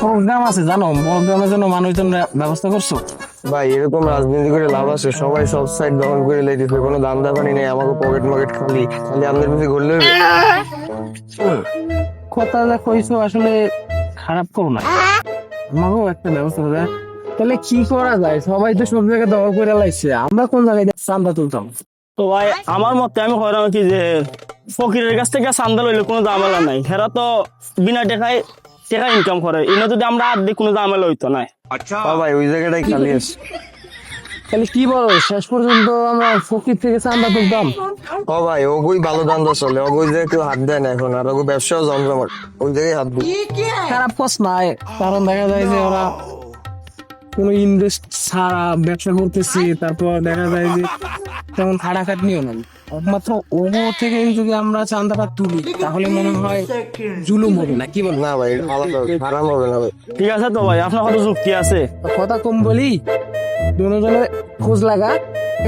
Programme আছে জানো? প্রোগ্রামের জন্য মানুষজন ব্যবস্থা করছ? ভাই এরকম রাজনীতি করে লাভ আছে। সবাই সব সাইড দখল করে কোনো দান্দা পানি নেই আমাকে পকেট মকেট খালি খালি পিছিয়ে ঘুরলে কইছো আসলে খারাপ করো না। আমাকেও একটা ব্যবস্থা দাও। তাহলে কি করা যায়? সবাই তো সব জায়গায় দখল করে লাইছে। আমরা কোন জায়গায় চান্দা তুলতাম? তো ভাই আমার মতে আমি হইলাম কি যে ফকিরের কাছ থেকে চান্দা লইলে কোনো ঝামেলা নাই। হেরা তো বিনা টেকায় টাকা ইনকাম করে। এনে যদি আমরা আর কোনো ঝামেলা হইতো না হ্যাঁ ভাই ওই জায়গাটাই খালি আছে তাহলে কি বলো শেষ পর্যন্ত আমরা ফকির থেকে চান্দা তুলতাম। ও ভাই ওগুই ভালো দান্দা চলে। ওগুই যে কেউ হাত দেয় না এখন আর ওগুই ব্যবসাও জমজমাট। ওই জায়গায় হাত দিই। খারাপ কস নাই কারণ দেখা যায় যে ওরা কোনো ইনভেস্ট ছাড়া ব্যবসা করতেছি তারপর দেখা যায় যে তেমন খাটাখাটনিও নাই একমাত্র ওগো থেকে যদি আমরা চান্দাটা তুলি তাহলে মনে হয় জুলুম হবে না কি বল? না ভাই হবে খারাপ হবে না ভাই। ঠিক আছে তো ভাই আপনার কত যুক্তি আছে। কথা কম বলি দুজনের খোঁজ লাগা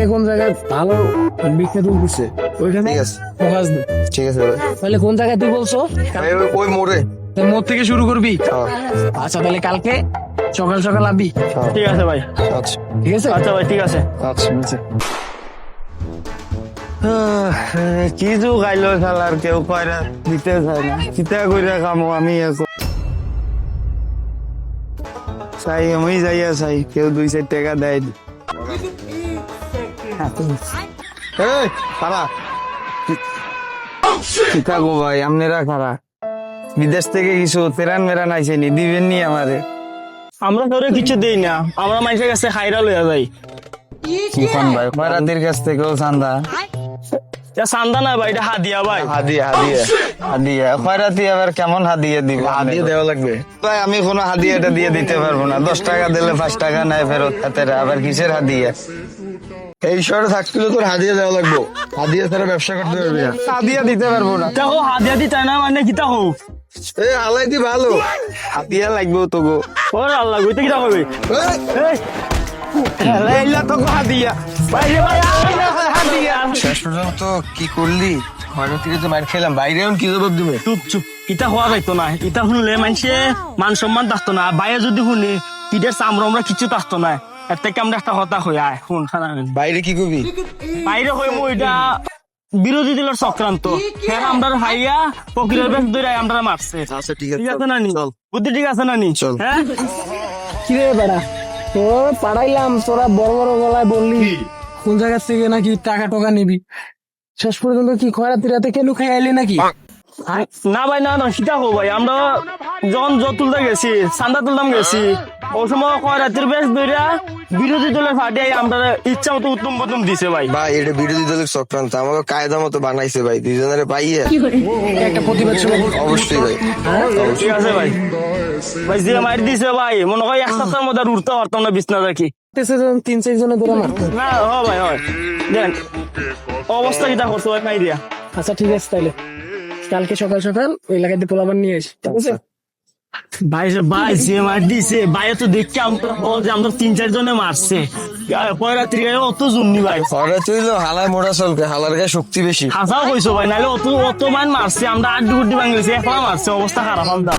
কোন জায়গায় ভালো বিক্রি তুলতেছে ওইখানে ঠিক আছে। ফোকাস দে। ঠিক আছে ভাই। তাহলে কোন জায়গায় তুই বলছো? ওই- ওই মোড়ে। মোড় থেকে শুরু করবি? হ্যাঁ। আচ্ছা তাহলে কালকে সকাল সকাল আবি। হ্যাঁ ঠিক আছে ভাই। আচ্ছা। ঠিক আছে? আচ্ছা ভাই ঠিক আছে। আচ্ছা কি যু গাইলো খেলার কেউ কয়রা দিতে চায় না। চিতা কইরা কামো আমি এখন চাই আমি যাইয়া চাই। কেউ দুই চার টাকা দেয় খারা চিতা গো ভাই আপনারা খারা। বিদেশ থেকে কিছু তেরান মেরান আইছে নি দিবেন নি আমারে। আমরা তোরে কিছু দেই না। আমরা মানুষের কাছে খাইরা লইয়া যাই। কি ভাই খয়রাতির কাছ থেকেও চান্দা। এটা চান্দা না ভাই এটা হাদিয়া ভাই। হাদিয়া হাদিয়া। হাদিয়া। খয়রাতি আবার কেমন হাদিয়া দিব? হাদিয়া দেওয়া লাগবে। ভাই আমি কোনো হাদিয়াটা দিয়ে দিতে পারব না। দশ টাকা দিলে পাঁচ টাকা নাই ফেরত হাতে আবার কিসের হাদিয়া? এই শহরে থাকতে তোর হাদিয়া দেওয়া লাগবে। হাদিয়া ছাড়া ব্যবসা করতে পারবি না। হাদিয়া দিতে পারব না। দেখো হাদিয়া দি না মানে কিতা হোক? এই হালাই দি ভালো। হাদিয়া লাগবে তো গো ওরে আল্লাহ। গইতে হবে বাইরে শেষ পর্যন্ত কি করলি ঘরের থেকে তো মার খেলাম বাইরে কি জবাব দিবে চুপ চুপ। ইটা হওয়া যাইতো না। ইটা শুনলে মানুষে মান সম্মান থাকতো না। বাইরে যদি শুনি ইটার চামড়া আমরা কিছু থাকতো না এর থেকে আমরা একটা হতা হয়ে আয়। শুন খানা বাইরে কি করবি বাইরে হয়ে মই এটা বিরোধী দলের চক্রান্ত। হ্যাঁ আমরা হাইয়া ফকিরের বেশ দূরে আমরা মারছে। আচ্ছা ঠিক ঠিক আছে। নানি? বুদ্ধি ঠিক আছে না নি চল। হ্যাঁ? কি রে বেড়া? তো পাড়াইলাম তোরা বড় বড় গলায় বললি কোন জায়গা থেকে নাকি টাকা টাকা নিবি? শেষ পর্যন্ত কি খয়রাতি রাতে কেন খাই আইলি নাকি? না ভাই না না সেটা হো ভাই। আমরা যখন জট তুলতে গেছি চান্দা তুলতাম গেছি ওই সময় কয় রাতের বেশ ধরে বিরোধী দলের ফাটে আমরা ইচ্ছা মতো উত্তম প্রথম দিছে ভাই। ভাই এটা বিরোধী দলের চক্রান্ত। আমাকে কায়দা মতো বানাইছে ভাই দুজনের পাইয়ে। একটা প্রতিবাদ ছিল অবশ্যই ভাই ঠিক আছে ভাই। ভাই যে মার দিছে ভাই মনে হয় এক সপ্তাহের মধ্যে আর উঠতে পারতাম না বিছনা যে তিন চার জনে ধরে মারতো। না হ ভাই হয়। দেন অবস্থা কিটা করছ ভাই দিয়া। আচ্ছা ঠিক আছে তাইলে। কালকে সকাল সকাল ওই এলাকাতে পোলাপান নিয়ে এসে ঠিক আছে? ভাই ভাই যে মার দিছে। ভাই তো দেখছি আমরা বল যে আমরা তিন চার জনে মারছে। পয়রা ত্রিগায় অত জুমনি ভাই। ঘরে তুইলো হালায় মোড়া চলকে হালার গায়ে শক্তি বেশি। হাসাও কইছো ভাই নাহলে অত অত মান মারছে আমরা অবস্থা খারাপ আমরা